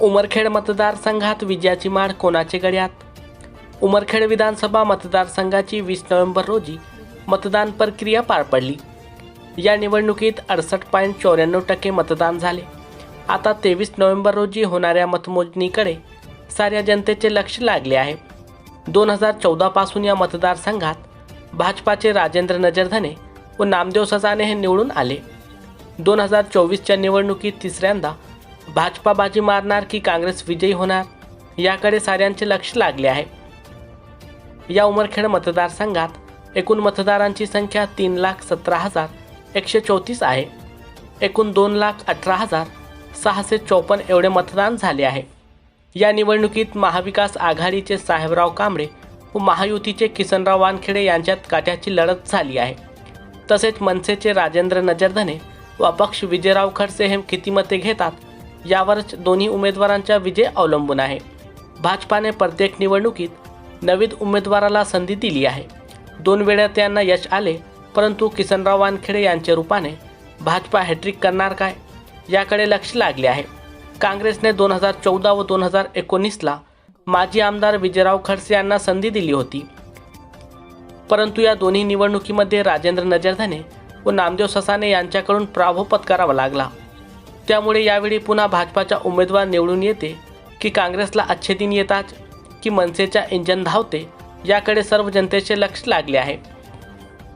उमरखेड मतदारसंघात विजयाची माळ कोणाचे गड्यात उमरखेड विधानसभा मतदारसंघाची वीस नोव्हेंबर रोजी मतदान प्रक्रिया पार पडली. या निवडणुकीत अडसष्ट पॉईंट चौऱ्याण्णव टक्के मतदान झाले. आता तेवीस नोव्हेंबर रोजी होणाऱ्या मतमोजणीकडे साऱ्या जनतेचे लक्ष लागले आहे. दोन हजार चौदापासून या मतदारसंघात भाजपाचे राजेंद्र नजरधने व नामदेव सजाने हे निवडून आले. दोन हजार चोवीसच्या निवडणुकीत तिसऱ्यांदा भाजपा बाजी मारणार की काँग्रेस विजयी होणार? याकडे साऱ्यांचे लक्ष लागले आहे. या उमरखेड मतदारसंघात एकूण मतदारांची संख्या तीन लाख सतरा हजार एकशे चौतीस आहे. एकूण दोन लाख अठरा हजार सहाशे चौपन्न एवढे मतदान झाले आहे. या निवडणुकीत महाविकास आघाडीचे साहेबराव कांबळे व महायुतीचे किसनराव वानखेडे यांच्यात काट्याची लढत झाली आहे. तसेच मनसेचे राजेंद्र नजरधने व अपक्ष विजयराव खडसे हे किती मते घेतात यावरच दोन्ही उमेदवारांचा विजय अवलंबून आहे. भाजपाने प्रत्येक निवडणुकीत नवीन उमेदवाराला संधी दिली आहे. दोन वेळा त्यांना यश आले परंतु किसनराव वानखेडे यांच्या रूपाने भाजपा हॅट्रिक करणार काय? याकडे लक्ष लागले आहे. काँग्रेसने दोन हजार चौदा व दोन हजार एकोणीसला माजी आमदार विजयराव खडसे यांना संधी दिली होती. परंतु या दोन्ही निवडणुकीमध्ये राजेंद्र नजरधने व नामदेव ससाने यांच्याकडून पराभव पत्करावा लागला. त्यामुळे यावेळी पुन्हा भाजपाचा उमेदवार निवडून येते की काँग्रेसला अच्छे दिन येतात की मनसेच्या इंजन धावते याकडे सर्व जनतेचे लक्ष लागले आहे.